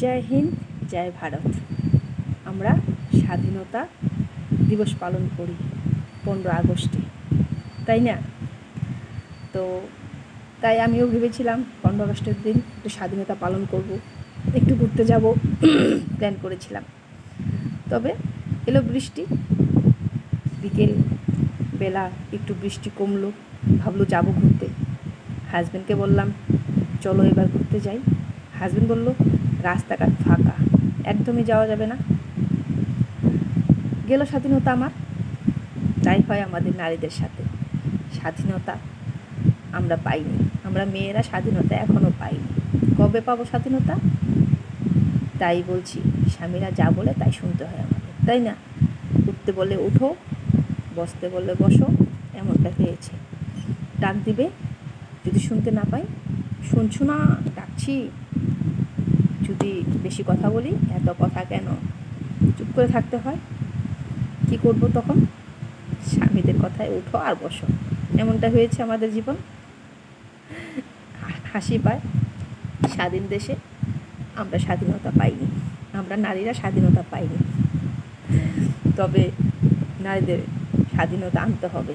জয় হিন্দ, জয় ভারত। আমরা স্বাধীনতা দিবস পালন করি পনেরো আগস্টে, তাই না? তো তাই আমিও ভেবেছিলাম পনেরো আগস্টের দিন একটু স্বাধীনতা পালন করব, একটু ঘুরতে যাব প্ল্যান করেছিলাম। তবে এলো বৃষ্টি, বিকেল বেলা একটু বৃষ্টি কমলো, ভাবলো যাব ঘুরতে। হাজব্যান্ডকে বললাম, চলো এবার ঘুরতে যাই। হাজব্যান্ড বলল, রাস্তাঘাট ফাঁকা, একদমই যাওয়া যাবে না। গেল স্বাধীনতা আমার, তাই হয় আমাদের নারীদের সাথে। স্বাধীনতা আমরা পাইনি, আমরা মেয়েরা স্বাধীনতা এখনও পাইনি। কবে পাবো স্বাধীনতা? তাই বলছি, স্বামীরা যা বলে তাই শুনতে হয় আমাদের, তাই না? উঠতে বলে উঠো, বসতে বললে বসো, এমনটা হয়েছে। ডাক দিবে, যদি শুনতে না পাই, শুনছো না, ডাকছি। যদি বেশি কথা বলি, এত কথা কেন? চুপ করে থাকতে হয়। কি করব তখন? স্বামীদের কথায় উঠো আর বসো। এমনটা হয়েছে আমাদের জীবন। হাসি পায় স্বাধীন দেশে। আমরা স্বাধীনতা পাইনি। আমরা নারীরা স্বাধীনতা পাইনি। তবে নারীদের স্বাধীনতা আনতে হবে।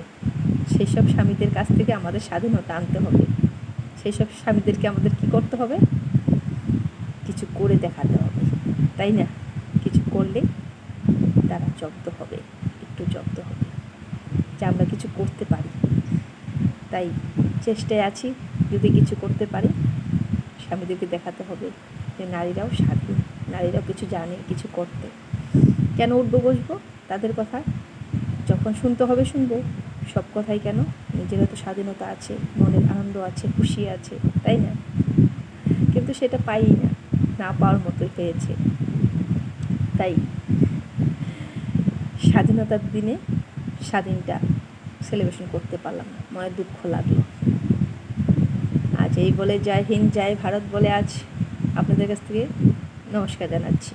সেই সব স্বামীদের কাছ থেকে আমাদের স্বাধীনতা আনতে হবে। সেই সব স্বামীদেরকে আমাদের কি করতে হবে? কিছু করে দেখাতে হবে, তাই না? কিছু করলে তারা জব্দ হবে, একটু জব্দ হবে। যে আমরা কিছু করতে পারি। তাই চেষ্টায় আছি, যদি কিছু করতে পারি, স্বামীদেরকে দেখাতে হবে যে নারীরাও স্বাধীন, নারীরাও কিছু জানে, কিছু করতে। কেন উঠবো, বসবো? তাদের কথা যখন শুনতে হবে, শুনব। সব কথাই কেন? নিজেরও তো স্বাধীনতা আছে, মনের আনন্দ আছে, খুশি আছে, তাই না? কিন্তু সেটা পাই না। না পাওয়ার মতোই হয়েছে তাই স্বাধীনতার দিনে স্বাধীনটা সেলিব্রেশন করতে পারলাম না। মনে দুঃখ লাগল। আজ এই বলে জয় হিন্দ, জয় ভারত বলে আজ আপনাদের কাছ থেকে নমস্কার জানাচ্ছি।